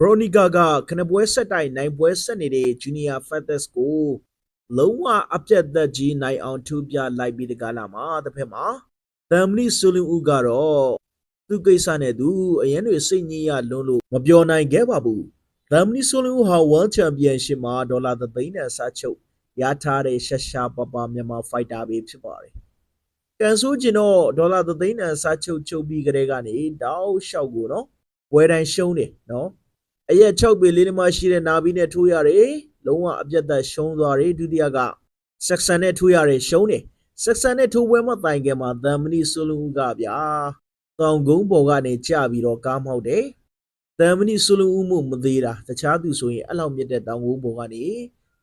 ဘရိုနီကာကခနပွဲဆက်တိုင်နိုင်ပွဲဆက်နေတဲ့ဂျူနီယာဖက်သက်စ်ကိုလုံးဝအပြတ်သက်ကြီးနိုင်အောင်ထူပြလိုက်ပြီးတကားလာမှာတစ်ဖက်မှာတမ်မနီဆူလင်ဦးကတော့သူကိစ္စနဲ့သူအရင်တွေစိတ်ညစ်ရလွန်းလို့မပြောနိုင်ခဲ့ပါဘူးတမ်မနီဆူလင်ဦးဟာ World Championship မှာဒေါ်လာသသိန်းနဲ့စားချုပ်ရထားတဲ့ရှာရှာပပမြန်မာဖိုက်တာပဲဖြစ်ပါတယ်ကန်ဆိုးကျင်တော့ဒေါ်လာသသိန်းနဲ့စားချုပ်ချုပ်ပြီးကြတဲ့ကနေတောက်လျှောက်ကိုနော်ပွဲတိုင်းရှုံးတယ်နော် အရက်6ပေလေးနှမရှိတဲ့နာဘီနဲ့ထိုးရတယ်လုံးဝအပြတ်သက်ရှုံးသွားတယ်ဒုတိယကဆက်ဆန်နဲ့ထိုးရတယ်ရှုံးတယ်ဆက်ဆန်နဲ့ထိုးပွဲမတိုင်ခင်မှာသမ်မနီဆိုလူဦးကဗျာတောင်ကုန်းပေါ်ကနေကြပြီးတော့ကားမောက်တယ်သမ်မနီဆိုလူဦးမှုမသေးတာတခြားသူဆိုရင်အဲ့လောက်မြင့်တဲ့တောင်ကုန်းပေါ်ကနေ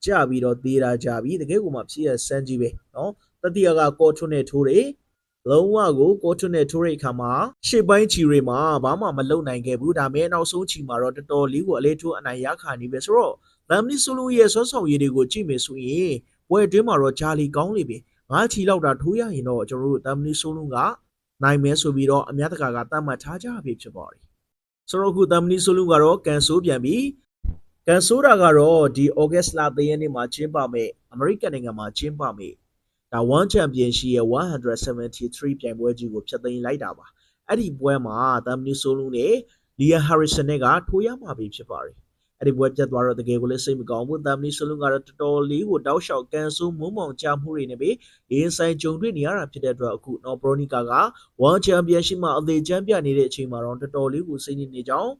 ကြပြီးတော့သေးတာကြပြီးတကယ်ကိုမှဖြစ်ရစမ်းကြီးပဲနော်တတိယကကောထွန်းနဲ့ထိုးတယ် လုံးဝကိုကိုထွန်းနဲ့ထိုးတဲ့အခါမှာရှေ့ပိုင်းချီတွေမှာဘာမှမလုံနိုင်ခဲ့ဘူးဒါမဲ့နောက်ဆုံးချီမှာတော့တော်တော်လေးကိုအလေးထိုးအနိုင်ရခါနေပဲဆိုတော့ဗမ်မနီဆိုလိုရဲ့ဆွမ်းဆောင်ရည်တွေကိုကြည့်မယ်ဆိုရင်ပွဲအတွင်းမှာတော့ဂျာလီကောင်းလေပြီငါးချီလောက်တာထိုးရရင်တော့ကျွန်တော်တို့ဗမ်မနီဆိုလိုကနိုင်မယ်ဆိုပြီးတော့အများတကာကတတ်မှတ်ထားကြပြီဖြစ်ပါတယ်ဆိုတော့အခုဗမ်မနီဆိုလိုကတော့ကန်ဆိုးပြန်ပြီးကန်ဆိုးတာကတော့ဒီဩဂတ်စ်လ3ရက်နေ့မှာကျင်းပမယ်အမေရိကန်နိုင်ငံမှာကျင်းပမယ် ဒါ1 championship ရဲ့173ပြိုင်ပွဲကြီးကိုဖျက်သိမ်းလိုက်တာပါအဲ့ဒီပွဲမှာဗမ်မနီဆိုလိုနဲ့လီယန်ဟာရီဆန်နဲ့ကထိုးရမှာပြီဖြစ်ပါတယ်အဲ့ဒီပွဲပြတ်သွားတော့တကယ်ကိုလည်းစိတ်မကောင်းဘူးဗမ်မနီဆိုလိုကတော့တော်တော်လေးကိုတောက်လျှောက်ကန်ဆိုးမုံမောင်ကြမှုတွေနဲ့ပဲအင်းဆိုင်ကြုံတွေ့နေရတာဖြစ်တဲ့အတွက်အခုနော်ဘရိုနီကာက1 championship မှာအသေးချမ်းပြနေတဲ့အချိန်မှာတော့တော်တော်လေးကိုစိတ်ညစ်နေကြောင်း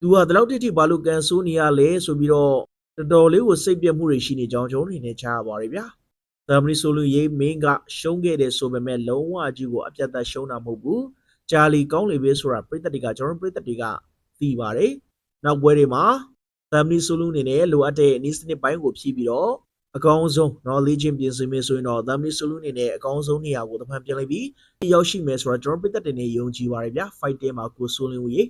သူကဒီလောက်တိတိဘာလို့ကန်ဆိုးနေရလဲဆိုပြီးတော့တော်တော်လေးကိုစိတ်ပြတ်မှုတွေရှိနေကြောင်းကျွန်တော်အနေနဲ့ကြားရပါတယ်ဗျာ သမ်မနီဆိုလူရေးမင်းကရှုံးခဲ့တယ်ဆိုပေမဲ့လုံးဝကြီးကိုအပြတ်သက်ရှုံးတာမဟုတ်ဘူး။ဂျာလီကောင်းလေပဲဆိုတာပြည်သက်တွေကကျွန်တော်ပြည်သက်တွေကသိပါတယ်။နောက်ပွဲတွေမှာသမ်မနီဆိုလူအနေနဲ့လိုအပ်တဲ့အနည်းစနစ်ပိုင်းကိုဖြည့်ပြီးတော့အကောင်းဆုံး knowledge ပြင်ဆင်မယ်ဆိုရင်တော့သမ်မနီဆိုလူအနေနဲ့အကောင်းဆုံးနေရာကိုတဖန်ပြန်လိုက်ပြီးရောက်ရှိမယ်ဆိုတော့ကျွန်တော်ပြည်သက်တွေနဲ့ယုံကြည်ပါတယ်ဗျာ။ fight တဲမှာကိုဆိုလင်းဦးရေ